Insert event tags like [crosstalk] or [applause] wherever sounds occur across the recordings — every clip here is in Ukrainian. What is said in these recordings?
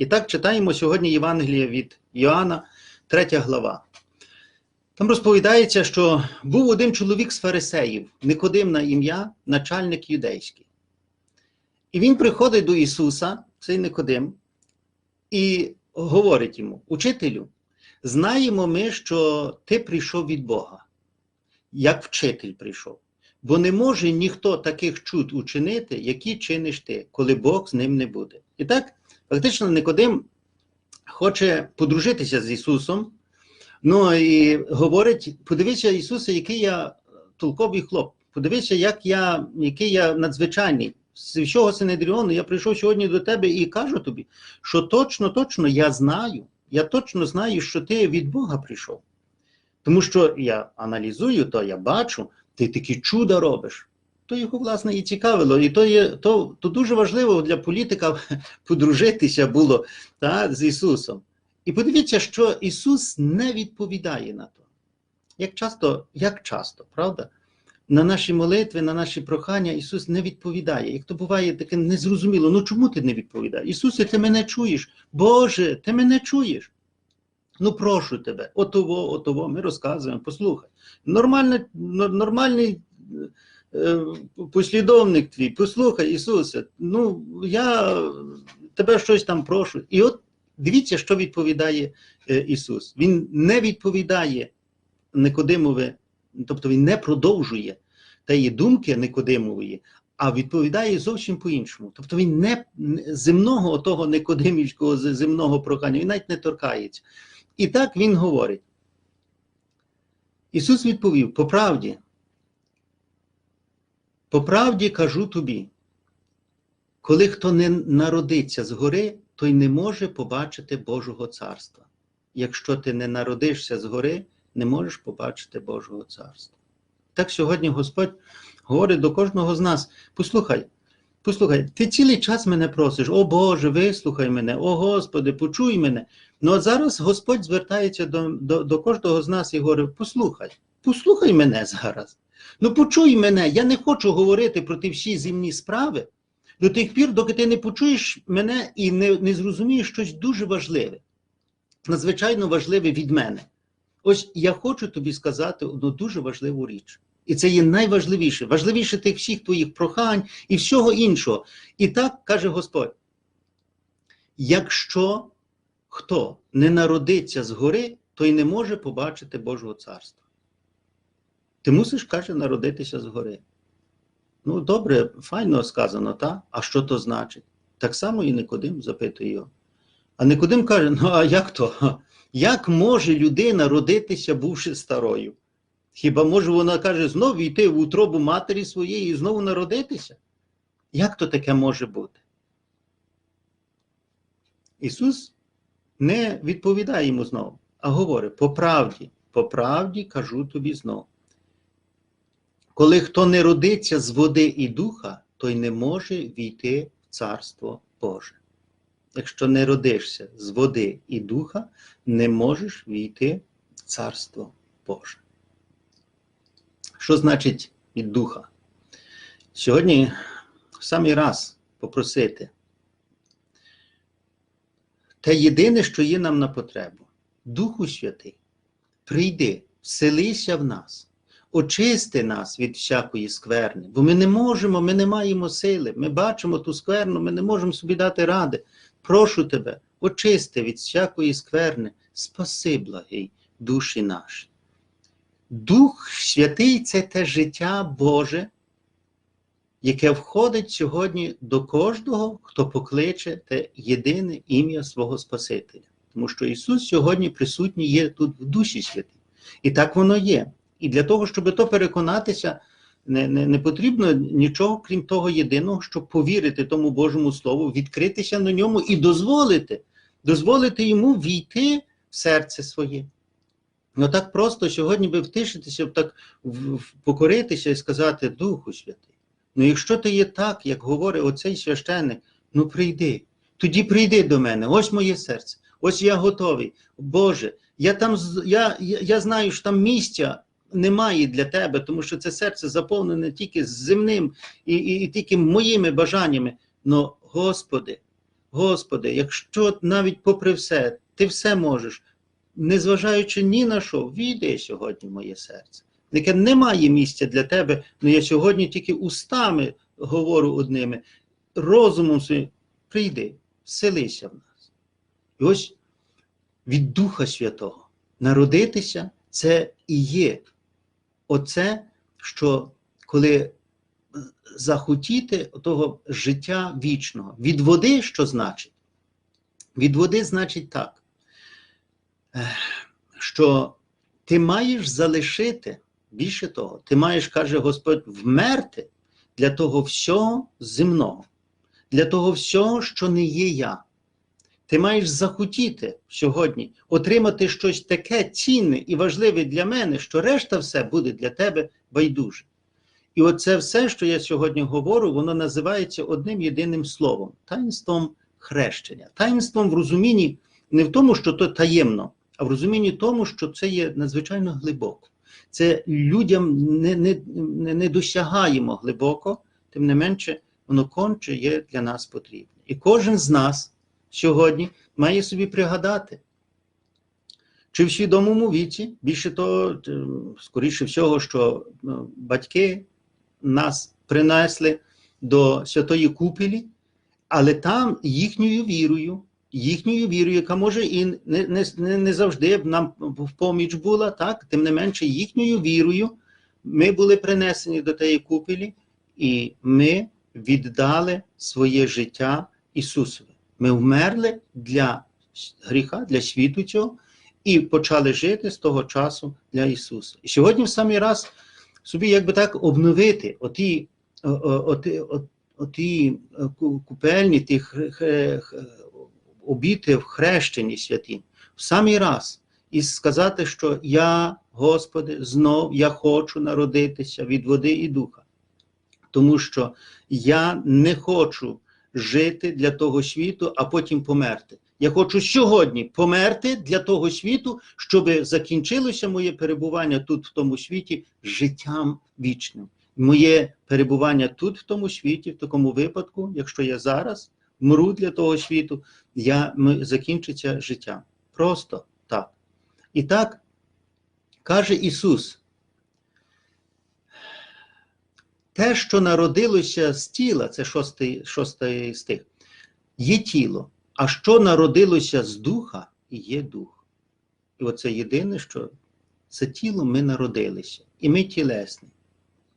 І так читаємо сьогодні Євангеліє від Йоанна, 3 глава. Там розповідається, що був один чоловік з фарисеїв, Никодим на ім'я, начальник юдейський. І він приходить до Ісуса, цей Никодим, і говорить йому: Учителю, знаємо ми, що ти прийшов від Бога, як вчитель прийшов. Бо не може ніхто таких чуд учинити, які чиниш ти, коли Бог з ним не буде. І так, фактично, Никодим хоче подружитися з Ісусом. Ну і говорить: подивися, Ісусе, який я толковий хлоп. Подивися, як я, який я надзвичайний. З чого Синедріону я прийшов сьогодні до тебе і кажу тобі, що точно, точно я знаю, я точно знаю, що ти від Бога прийшов. Тому що я аналізую то, я бачу, ти такі чуда робиш. То його, власне, і цікавило. І то є то, то дуже важливо для політика [laughs] подружитися було та, з Ісусом. І подивіться, що Ісус не відповідає на то. Як часто, як часто, правда? На наші молитви, на наші прохання Ісус не відповідає. Як то буває таке незрозуміло, ну чому ти не відповідаєш? Ісусе, ти мене чуєш. Боже, ти мене чуєш. Ну, прошу тебе, отово, отово, ми розказуємо, послухай. Нормальний, нормальний послідовник твій, послухай, Ісусе, ну я тебе щось там прошу. І от дивіться, що відповідає е, Ісус. Він не відповідає Никодимове, тобто Він не продовжує тієї думки Никодимової, а відповідає зовсім по-іншому. Тобто він не земного того Никодимівського земного прохання, він навіть не торкається. І так він говорить. Ісус відповів: по правді, по правді кажу тобі, коли хто не народиться згори, той не може побачити Божого царства. Якщо ти не народишся згори, не можеш побачити Божого царства. Так сьогодні Господь говорить до кожного з нас: послухай, послухай, ти цілий час мене просиш, о Боже, вислухай мене, о Господи, почуй мене. Ну от зараз Господь звертається до, до, до кожного з нас і говорить: послухай, послухай мене зараз. Ну почуй мене, я не хочу говорити про ті всі земні справи до тих пір, доки ти не почуєш мене і не, не зрозумієш щось дуже важливе, надзвичайно важливе від мене. Ось я хочу тобі сказати одну дуже важливу річ. І це є найважливіше, важливіше тих всіх твоїх прохань і всього іншого. І так каже Господь: якщо хто не народиться згори, той не може побачити Божого царства. Ти мусиш, каже, народитися згори. Ну, добре, файно сказано, та? А що то значить? Так само і Никодим запитує його. А Никодим каже: ну а як то? Як може людина родитися, бувши старою? Хіба може вона каже, знову йти в утробу матері своєї і знову народитися? Як то таке може бути? Ісус не відповідає йому знову, а говорить: по правді, по правді кажу тобі знову. Коли хто не родиться з води і духа, той не може війти в Царство Боже. Якщо не родишся з води і духа, не можеш війти в Царство Боже. Що значить від духа? Сьогодні в самий раз попросити те єдине, що є нам на потребу. Духу Святий, прийди, вселися в нас, очисти нас від всякої скверни, бо ми не можемо, ми не маємо сили, ми бачимо ту скверну, ми не можемо собі дати ради. Прошу тебе, очисти від всякої скверни, спаси, благий, душі наші. Дух Святий це те життя Боже, яке входить сьогодні до кожного, хто покличе те єдине ім'я свого Спасителя. Тому що Ісус сьогодні присутній є тут в душі святій. І так воно є. І для того, щоб то переконатися, не, не, не потрібно нічого, крім того єдиного, щоб повірити тому Божому Слову, відкритися на ньому і дозволити, дозволити йому війти в серце своє. Ну так просто сьогодні би втишитися, так покоритися і сказати Духу Святий. Ну, якщо ти є так, як говорить оцей священник, ну прийди, тоді прийди до мене, ось моє серце, ось я готовий. Боже, я там я, я, я знаю, що там місця немає для тебе, тому що це серце заповнене тільки земним і, і, і тільки моїми бажаннями. Но, Господи, Господи, якщо навіть попри все, ти все можеш, незважаючи ні на що, війди сьогодні моє серце. Яке немає місця для тебе, але я сьогодні тільки устами говорю одними, розумом своїм, прийди, вселися в нас. І ось від Духа Святого народитися це і є оце, що коли захотіти того життя вічного. Від води, що значить? Від води значить так, що ти маєш залишити, більше того, ти маєш, каже Господь, вмерти для того всього земного, для того всього, що не є я. Ти маєш захотіти сьогодні отримати щось таке цінне і важливе для мене, що решта все буде для тебе байдуже. І оце все, що я сьогодні говорю, воно називається одним єдиним словом таїнством хрещення. Таїнством в розумінні не в тому, що то таємно, а в розумінні тому, що це є надзвичайно глибоко. Це людям не, не, не, досягаємо глибоко, тим не менше, воно конче є для нас потрібне. І кожен з нас сьогодні має собі пригадати, чи в свідомому віці, більше того, скоріше всього, що батьки нас принесли до святої купелі, але там їхньою вірою, їхньою вірою, яка може і не не, не завжди нам в поміч була, так, тим не менше, їхньою вірою ми були принесені до тієї купелі, і ми віддали своє життя Ісусові. Ми вмерли для гріха, для світу цього, і почали жити з того часу для Ісуса. І сьогодні в самий раз собі якби так обновити оті, оті, оті купельні, ті обіти в хрещенні святі, в самий раз. І сказати, що я, Господи, знов я хочу народитися від води і духа, тому що я не хочу жити для того світу, а потім померти. Я хочу сьогодні померти для того світу, щоб закінчилося моє перебування тут, в тому світі, життям вічним. Моє перебування тут, в тому світі, в такому випадку, якщо я зараз мру для того світу, я закінчиться життя. Просто так. І так каже Ісус. Те, що народилося з тіла, це шостий, шостий стих, є тіло. А що народилося з духа, є дух. І оце єдине, що це тіло ми народилися, і ми тілесні.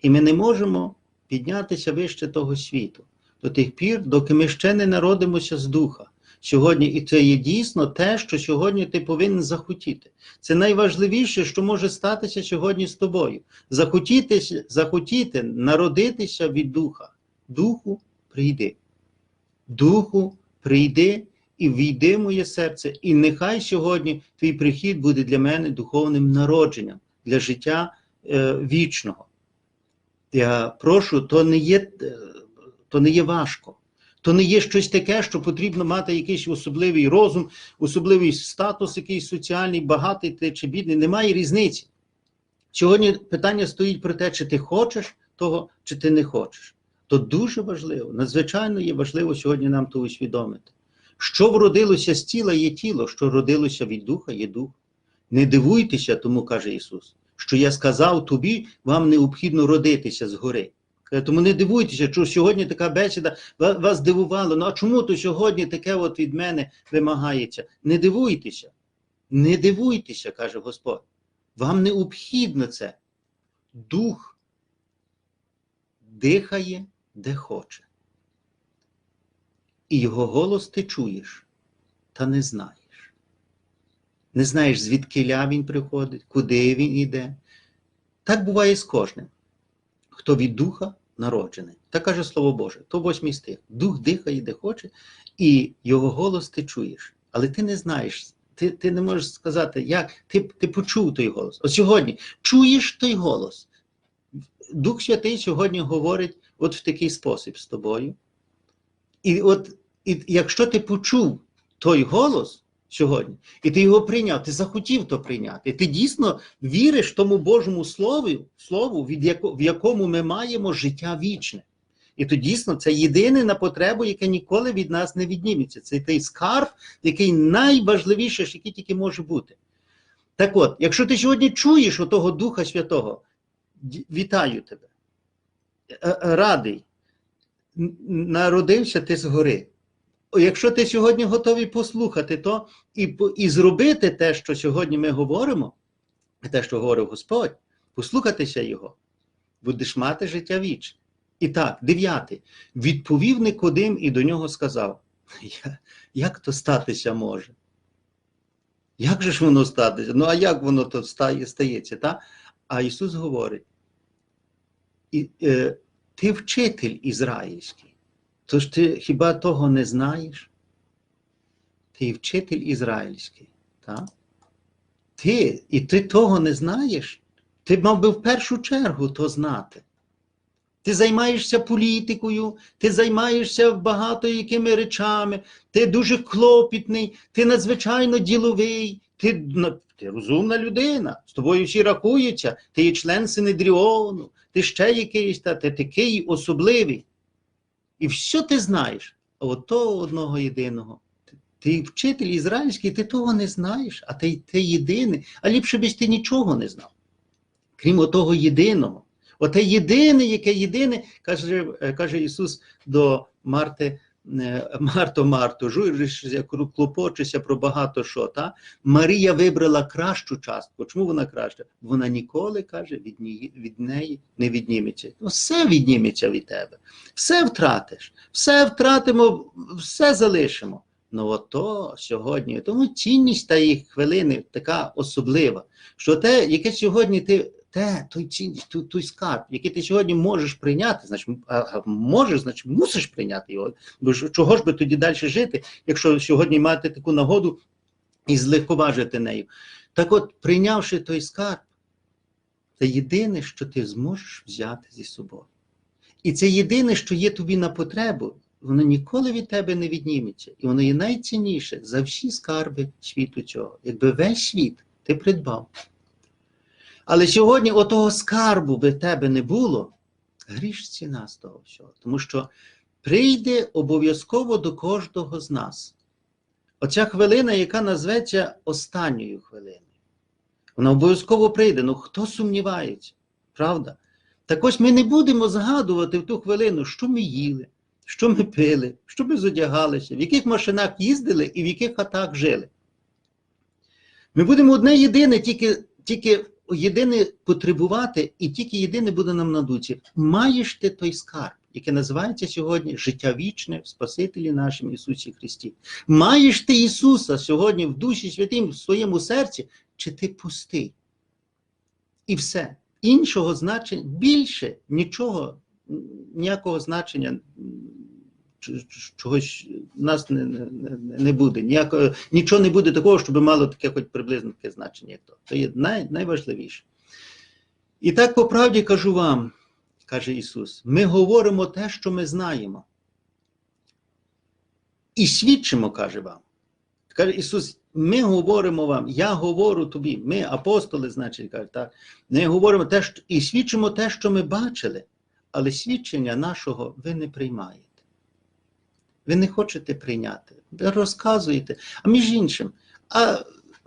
І ми не можемо піднятися вище того світу до тих пір, доки ми ще не народимося з духа. Сьогодні, і це є дійсно те, що сьогодні ти повинен захотіти. Це найважливіше, що може статися сьогодні з тобою. Захотіти, захотіти народитися від духа. Духу прийди. Духу прийди і війди моє серце, і нехай сьогодні твій прихід буде для мене духовним народженням для життя е, вічного. Я прошу, то не є, то не є важко. То не є щось таке, що потрібно мати якийсь особливий розум, особливий статус, якийсь соціальний, багатий ти чи бідний. Немає різниці. Сьогодні питання стоїть про те, чи ти хочеш того, чи ти не хочеш. То дуже важливо, надзвичайно є важливо сьогодні нам то усвідомити. Що вродилося з тіла, є тіло, що родилося від духа, є дух. Не дивуйтеся, тому каже Ісус, що я сказав тобі, вам необхідно родитися згори. Тому не дивуйтеся, що сьогодні така бесіда вас дивувала. Ну а чому то сьогодні таке от від мене вимагається? Не дивуйтеся, не дивуйтеся, каже Господь. Вам необхідно це. Дух дихає, де хоче. І його голос ти чуєш, та не знаєш. Не знаєш, звідки ля він приходить, куди він іде. Так буває з кожним, хто від духа народжений. Так каже Слово Боже, то восьмий стих. Дух дихає, де хоче, і його голос ти чуєш. Але ти не знаєш, ти ти не можеш сказати, як ти ти почув той голос. От сьогодні чуєш той голос. Дух Святий сьогодні говорить от в такий спосіб з тобою. І от і якщо ти почув той голос сьогодні, і ти його прийняв, ти захотів то прийняти, ти дійсно віриш тому Божому Слову, слову від яко, в якому ми маємо життя вічне. І то дійсно це єдине на потребу, яке ніколи від нас не відніметься. Це той скарб, який найважливіший, який тільки може бути. Так от, якщо ти сьогодні чуєш отого Духа Святого, вітаю тебе. Е, е, Радий, народився ти згори. Якщо ти сьогодні готовий послухати то і, і зробити те, що сьогодні ми говоримо, те, що говорив Господь, послухатися Його, будеш мати життя вічне. І так, дев'ятий. Відповів Никодим і до нього сказав: як то статися може? Як же ж воно статися? Ну, а як воно то стає, стається? Та? А Ісус говорить: і, е, ти вчитель ізраїльський, тож ти хіба того не знаєш? Ти вчитель ізраїльський. Так? Ти, і ти того не знаєш? Ти мав би в першу чергу то знати. Ти займаєшся політикою, ти займаєшся багато якими речами, ти дуже клопітний, ти надзвичайно діловий, ти, на- ти розумна людина, з тобою всі рахуються, ти є член Синедріону, ти ще якийсь, та ти такий особливий. І все ти знаєш, а от того одного єдиного. Ти- вчитель ізраїльський, ти того не знаєш, а ти, ти єдиний, а ліпше би ти нічого не знав. Крім отого єдиного. Оте єдине, яке єдине, каже, е, каже Ісус до Марти, Марто, Марто, журишся, клопочешся про багато що. Та? Марія вибрала кращу частку. Чому вона краща? Вона ніколи, каже, від, неї, від неї не відніметься. Ну, все відніметься від тебе. Все втратиш, все втратимо, все залишимо. Ну ото сьогодні, тому цінність тієї хвилини така особлива, що те, яке сьогодні ти те, той цінність, той, той скарб, який ти сьогодні можеш прийняти, значить, можеш, значить, мусиш прийняти його. Бо чого ж би тоді далі жити, якщо сьогодні мати таку нагоду і злегковажити нею. Так от, прийнявши той скарб, це єдине, що ти зможеш взяти зі собою. І це єдине, що є тобі на потребу, воно ніколи від тебе не відніметься. І воно є найцінніше за всі скарби світу цього. Якби весь світ ти придбав. Але сьогодні отого скарбу би тебе не було, гріш ціна з того всього. Тому що прийде обов'язково до кожного з нас. Оця хвилина, яка назветься останньою хвилиною. Вона обов'язково прийде. Ну хто сумнівається? Правда? Так ось ми не будемо згадувати в ту хвилину, що ми їли, що ми пили, що ми зодягалися, в яких машинах їздили і в яких хатах жили. Ми будемо одне єдине, тільки, тільки єдине потребувати, і тільки єдине буде нам на дуці. Маєш ти той скарб, який називається сьогодні життя вічне в Спасителі нашому Ісусі Христі. Маєш ти Ісуса сьогодні в Дусі Святим, в своєму серці, чи ти пустий? І все. Іншого значення більше нічого, ніякого значення чогось нас не, не, не- буде. Ніякого, нічого не буде такого, щоб мало таке хоч приблизно таке значення, як то. Це є най, найважливіше. І так по правді кажу вам, каже Ісус, ми говоримо те, що ми знаємо. І свідчимо, каже вам. Каже Ісус, ми говоримо вам, я говорю тобі, ми апостоли, значить, кажуть, так, ми говоримо те, що, і свідчимо те, що ми бачили, але свідчення нашого ви не приймаєте. Ви не хочете прийняти, ви розказуєте. А між іншим, а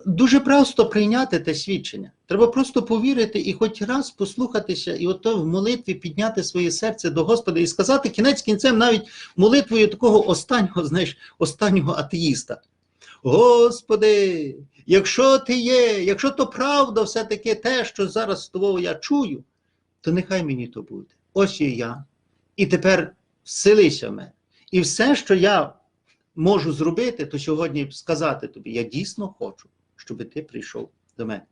дуже просто прийняти те свідчення. Треба просто повірити і хоч раз послухатися, і ото в молитві підняти своє серце до Господа і сказати кінець кінцем навіть молитвою такого останнього, знаєш, останнього атеїста. Господи, якщо ти є, якщо то правда, все-таки те, що зараз з тобою я чую, то нехай мені то буде. Ось є я. І тепер вселися в мене. І все, що я можу зробити, то сьогодні сказати тобі: я дійсно хочу, щоб ти прийшов до мене.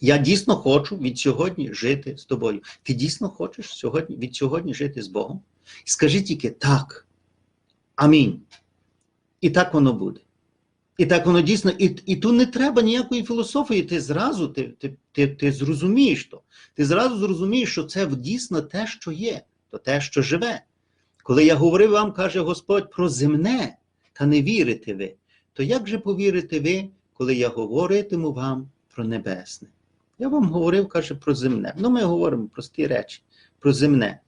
Я дійсно хочу від сьогодні жити з тобою. Ти дійсно хочеш сьогодні, від сьогодні жити з Богом? Скажи тільки так. Амінь. І так воно буде. І так воно дійсно, і, і тут не треба ніякої філософії, ти зразу ти, ти, ти, ти зрозумієш то. Ти зразу зрозумієш, що це дійсно те, що є, то те, що живе. Коли я говорив вам, каже Господь, про земне, та не вірите ви, то як же повірите ви, коли я говоритиму вам про небесне? Я вам говорив, каже, про земне. Ну, ми говоримо прості речі, про земне.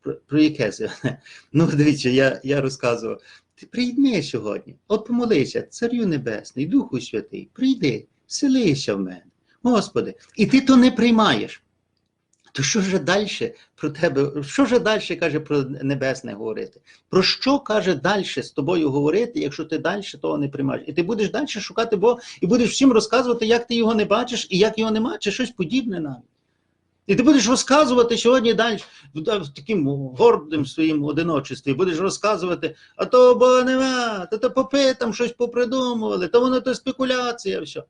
Про, про яке зелене? [laughs] Ну, дивіться, я, я розказував. Ти прийди сьогодні, от помолися, Царю Небесний, Духу Святий, прийди, селися в мене, Господи, і ти то не приймаєш. То що ж далі про тебе, що ж далі каже про небесне говорити? Про що каже далі з тобою говорити, якщо ти далі того не приймаєш? І ти будеш далі шукати Бога і будеш всім розказувати, як ти його не бачиш і як його нема, чи щось подібне навіть. І ти будеш розказувати сьогодні далі в таким гордим своїм одиночестві, будеш розказувати, а то Бога нема, то, то попи там щось попридумували, то воно то спекуляція, все.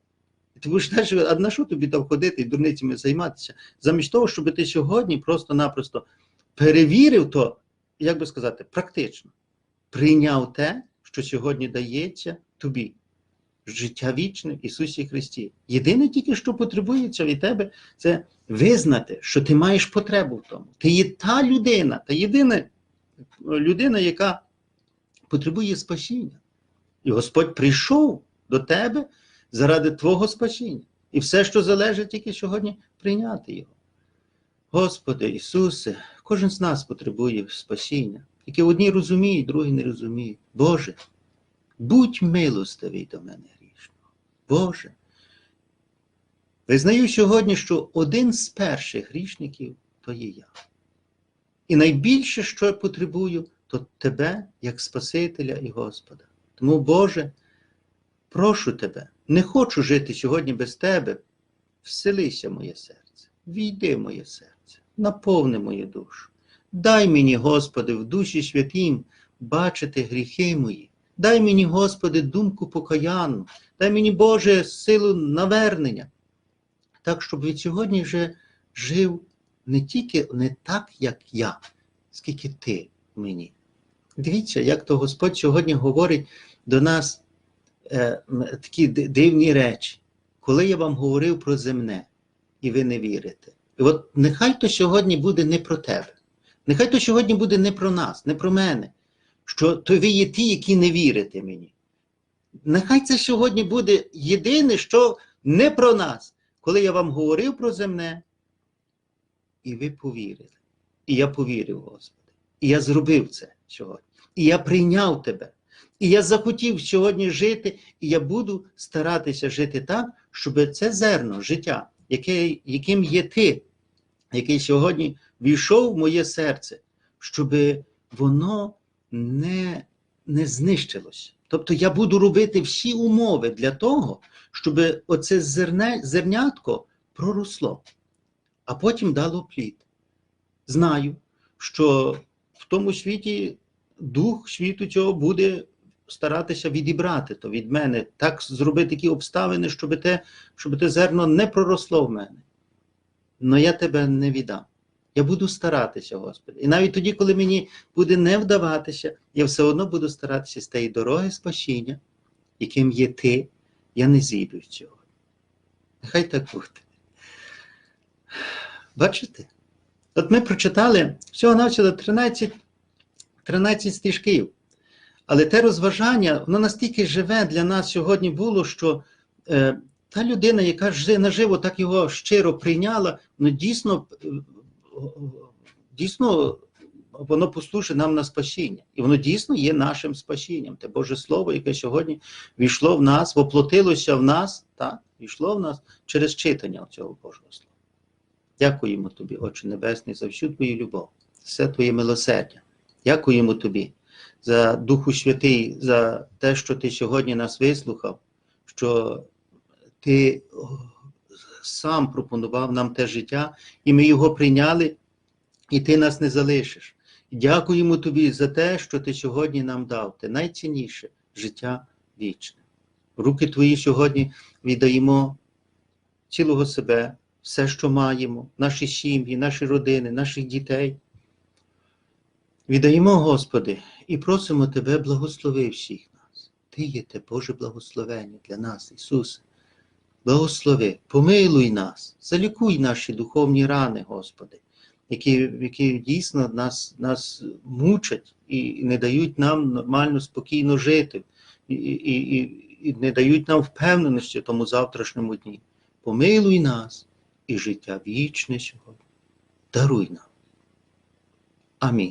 Ти будеш далі, а на що тобі там ходити і дурницями займатися? Замість того, щоб ти сьогодні просто-напросто перевірив то, як би сказати, практично прийняв те, що сьогодні дається тобі. Життя вічне в Ісусі Христі. Єдине тільки, що потребується від тебе, це визнати, що ти маєш потребу в тому. Ти є та людина, та єдина людина, яка потребує спасіння. І Господь прийшов до тебе заради Твого спасіння. І все, що залежить тільки сьогодні, прийняти його. Господи Ісусе, кожен з нас потребує спасіння, яке одні розуміють, другі не розуміють. Боже, будь милостивий до мене грішного. Боже. Визнаю сьогодні, що один з перших грішників то є я. І найбільше, що я потребую, то Тебе як Спасителя і Господа. Тому, Боже, прошу Тебе, не хочу жити сьогодні без Тебе. Вселися моє серце, війди моє серце, наповни мою душу. Дай мені, Господи, в душі святім бачити гріхи мої. Дай мені, Господи, думку покаянну, дай мені, Боже, силу навернення, так, щоб від сьогодні вже жив не тільки не так, як я, скільки ти мені. Дивіться, як то Господь сьогодні говорить до нас такі дивні речі, коли я вам говорив про земне, і ви не вірите. І от нехай то сьогодні буде не про тебе, нехай то сьогодні буде не про нас, не про мене що то ви є ті, які не вірите мені. Нехай це сьогодні буде єдине, що не про нас, коли я вам говорив про земне, і ви повірили. І я повірив, Господи. І я зробив це сьогодні. І я прийняв тебе. І я захотів сьогодні жити, і я буду старатися жити так, щоб це зерно життя, яке, яким є ти, який сьогодні війшов в моє серце, щоб воно не не знищилось. Тобто я буду робити всі умови для того, щоб оце зерне, зернятко проросло, а потім дало плід. Знаю, що в тому світі дух світу цього буде старатися відібрати то від мене, так зробити такі обставини, щоб те, щоб те зерно не проросло в мене. Но я тебе не віддам. Я буду старатися, Господи. І навіть тоді, коли мені буде не вдаватися, я все одно буду старатися з тієї дороги спасіння, яким є ти, я не зійду з цього. Нехай так буде. Бачите? От ми прочитали всього навчили 13 13 стежків. Але те розважання, воно настільки живе для нас сьогодні було, що е, та людина, яка наживо так його щиро прийняла, ну дійсно дійсно воно послужить нам на спасіння. І воно дійсно є нашим спасінням. Те Боже Слово, яке сьогодні війшло в нас, воплотилося в нас, так, війшло в нас через читання цього Божого Слова. Дякуємо тобі, Отче Небесний, за всю твою любов, все твоє милосердя. Дякуємо тобі за Духу Святий, за те, що ти сьогодні нас вислухав, що ти сам пропонував нам те життя, і ми його прийняли, і ти нас не залишиш. Дякуємо тобі за те, що ти сьогодні нам дав. Те найцінніше життя вічне. руки твої сьогодні віддаємо цілого себе, все, що маємо, наші сім'ї, наші родини, наших дітей. Віддаємо, Господи, і просимо Тебе, благослови всіх нас. Ти є те Боже благословення для нас, Ісусе. Благослови, помилуй нас, залікуй наші духовні рани, Господи, які які дійсно нас нас мучать і не дають нам нормально, спокійно жити, і, і, і, не дають нам впевненості в тому завтрашньому дні. Помилуй нас і життя вічне сьогодні. Даруй нам. Амінь.